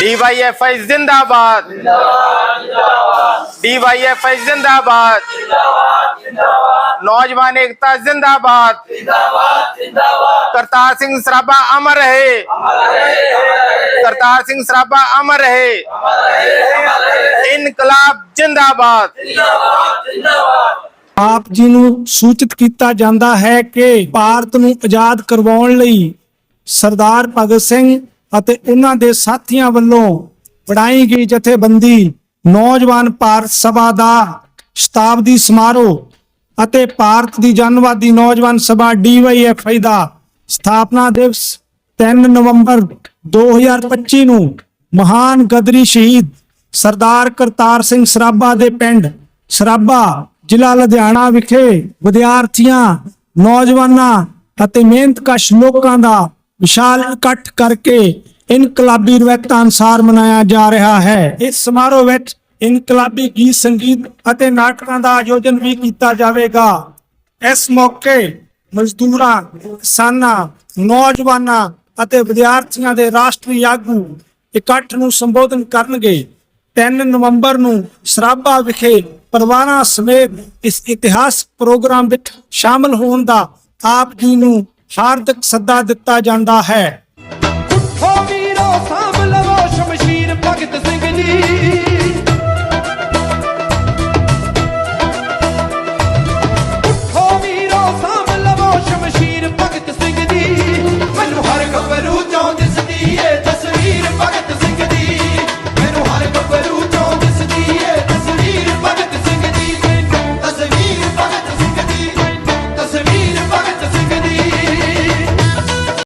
ਡੀਵਾਈਐਫਆਈ ਜ਼ਿੰਦਾਬਾਦ। ਡੀਵਾਈਐਫਆਈ ਜ਼ਿੰਦਾਬਾਦ। ਨੌਜਵਾਨ ਏਕਤਾ ਜ਼ਿੰਦਾਬਾਦ। ਕਰਤਾਰ ਸਿੰਘ ਸਰਾਭਾ ਅਮਰ ਰਹੇ। ਕਰਤਾਰ ਸਿੰਘ ਸਰਾਭਾ ਅਮਰ ਰਹੇ। ਇਨਕਲਾਬ ਜਿੰਦਾਬਾਦ। ਆਪ ਜੀ ਨੂੰ ਸੂਚਿਤ ਕੀਤਾ ਜਾਂਦਾ ਹੈ ਕਿ ਭਾਰਤ ਨੂੰ ਆਜ਼ਾਦ ਕਰਵਾਉਣ ਲਈ ਸਰਦਾਰ ਭਗਤ ਸਿੰਘ ਅਤੇ ਉਹਨਾਂ ਦੇ ਸਾਥੀਆਂ ਵੱਲੋਂ ਬਣਾਈ ਗਈ ਜਥੇਬੰਦੀ ਨੌਜਵਾਨ ਭਾਰਤ ਸਭਾ ਦਾ ਸ਼ਤਾਬਦੀ ਸਮਾਰੋਹ ਅਤੇ ਭਾਰਤ ਦੀ ਜਨਵਾਦੀ ਨੌਜਵਾਨ ਸਭਾ ਡੀਵਾਈਐਫਆਈ ਦਾ ਸਥਾਪਨਾ ਦਿਵਸ 3 ਨਵੰਬਰ 2025 ਨੂੰ ਮਹਾਨ ਗਦਰੀ ਸ਼ਹੀਦ ਸਰਦਾਰ ਕਰਤਾਰ ਸਿੰਘ ਸਰਾਭਾ ਦੇ ਪਿੰਡ ਸਰਾਭਾ ਜ਼ਿਲ੍ਹਾ ਲੁਧਿਆਣਾ ਵਿਖੇ ਵਿਦਿਆਰਥੀਆਂ, ਨੌਜਵਾਨਾਂ ਅਤੇ ਮਿਹਨਤਕਸ਼ ਲੋਕਾਂ ਦਾ ਵਿਸ਼ਾਲ ਇਕੱਠ ਕਰਕੇ ਇਨਕਲਾਬੀ ਰਵਾਇਤਾਂ ਅਨੁਸਾਰ ਮਨਾਇਆ ਜਾ ਰਿਹਾ ਹੈ। ਇਸ ਸਮਾਰੋਹ ਵਿੱਚ ਇਨਕਲਾਬੀ ਗੀਤ, ਸੰਗੀਤ ਅਤੇ ਨਾਟਕਾਂ ਦਾ ਆਯੋਜਨ ਵੀ ਕੀਤਾ ਜਾਵੇਗਾ। ਇਸ ਮੌਕੇ ਮਜ਼ਦੂਰਾਂ, ਕਿਸਾਨਾਂ, ਨੌਜਵਾਨਾਂ ਅਤੇ ਵਿਦਿਆਰਥੀਆਂ ਦੇ ਰਾਸ਼ਟਰੀ ਆਗੂ ਇਕੱਠ ਨੂੰ ਸੰਬੋਧਨ ਕਰਨਗੇ। 3 ਨਵੰਬਰ ਨੂੰ ਸਰਾਭਾ ਵਿਖੇ ਪਰਿਵਾਰਾਂ ਸਮੇਤ ਇਸ ਇਤਿਹਾਸ ਪ੍ਰੋਗਰਾਮ ਵਿੱਚ ਸ਼ਾਮਲ ਹੋਣ ਦਾ ਆਪ ਜੀ ਨੂੰ ਹਾਰਦਿਕ ਸੱਦਾ ਦਿੱਤਾ ਜਾਂਦਾ ਹੈ। ਉੱਠੋ ਵੀਰੋ ਸਾਂਭ